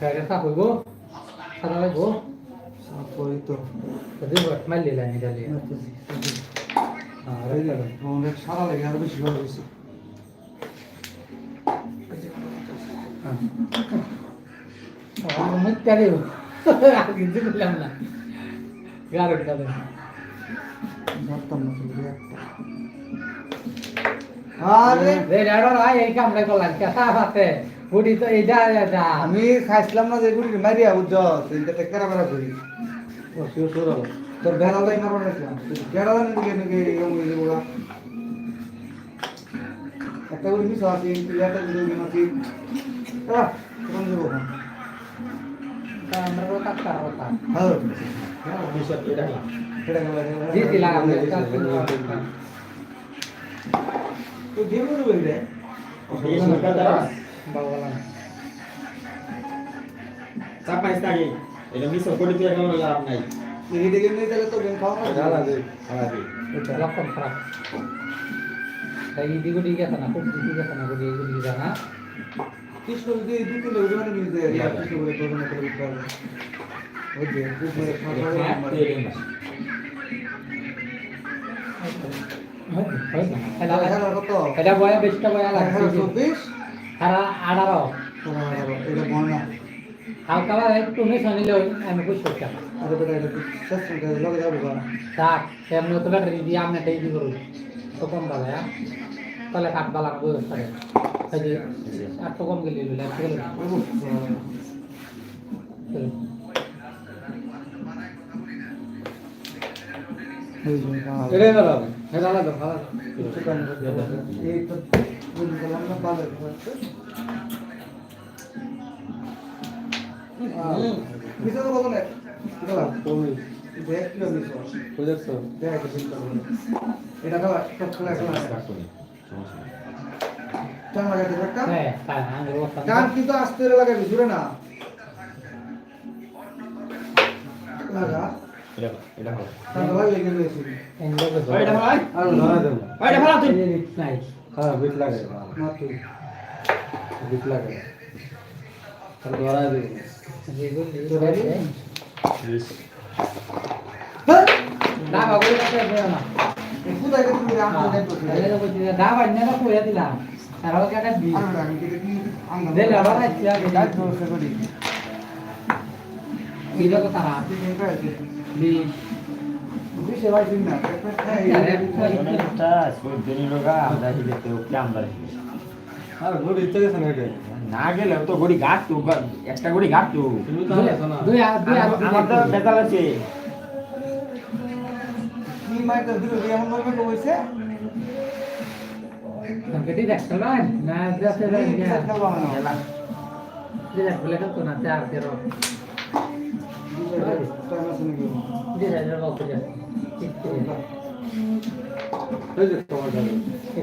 গাড়ি সাফ হইব সাদা লাগবো ওই তো যদি বট মারলি লাইনি ডালি হয়ে গেল আমাদের সারা লাগে আরও বেশি ভালো হয়েছে মুত্তারি কিছু করলাম না গাড়ি ডালে ধরতাম না শুধু একটা আরে রে ডাড়ো এই কামড়ে করলাম কেসা ফাতে বুড়ি তো এইটা এটা আমি খাইছিলাম না যে গুড়ি মারিয়া বুঝছ সেইটা কেরা বেড়া করি। ও শিও সুরো তোর বেড়া লাই মারবার রাখলাম বেড়া লাই নাকি নাকি। একটা গুড়ি মিস আছে একটা গুড়ি নাকি আহ কেমন যাব এখন? আমরা তো কাটতার কথা? হ্যাঁ। এটা এটা এটা গেল। জি দিলা বাবা চাপাইস থাকে এটা মিস করে দিয়ে কোনো লাভ নাই। দেখে দেখে নিয়ে তাহলে তো গেম খাওয়া না জ্বালা দে জ্বালা দে। লক্ষণ খারাপ। তাই ইদি গুটি গেছে না? খুব দিদি গেছে না? গুটি গুটি গেছে কৃষ্ণ যদি এই দুটো লোক নিয়ে যায় আর কৃষ্ণ বলে তোর করে দিতে ওই যে কৃষ্ণের খাওয়া খাওয়া তেরে এটা খেলা কত এটা বয়া বেশটা বয়া লাগছে। চব্বিশ সারা আঠারো এটা মনে না হালকা একটু মিস নিলে আমি খুশি করতাম আরে বেটা এটা তুই শেষ লগে যাব না থাক এমনি তো ব্যাটারি দিয়ে আমি ইদি করুন তো কম বালা তাহলে কাঠ বালা ব্যবস্থা করে আর তো কম গেলে গেল এটা লাগবে এই তো বুঝ ভালো মিশে কত নেই গেলাম দেখ কিলো মিশো বুঝছ দেখ চিন্তা করে এটা খেলা সব খেলা খেলা টান লাগাতে একটা হ্যাঁ টান কিন্তু আস্তে লাগাবি জুড়ে না লাগা এটা এটা ভালো এন্ডে তো এটা ভালো আর ধরা দেব এটা ভালো তুই নাই হ্যাঁ বিট লাগে না তুই বিট লাগে তাহলে ধরা দেব যেগুলো বিশ না। দেখ তো গড়ি গাছ তো একটা গড়ি গাছ তো আমার তো বেতাল আছে। না না যাতে রে খেলবা না খেলা দিলে বলে তো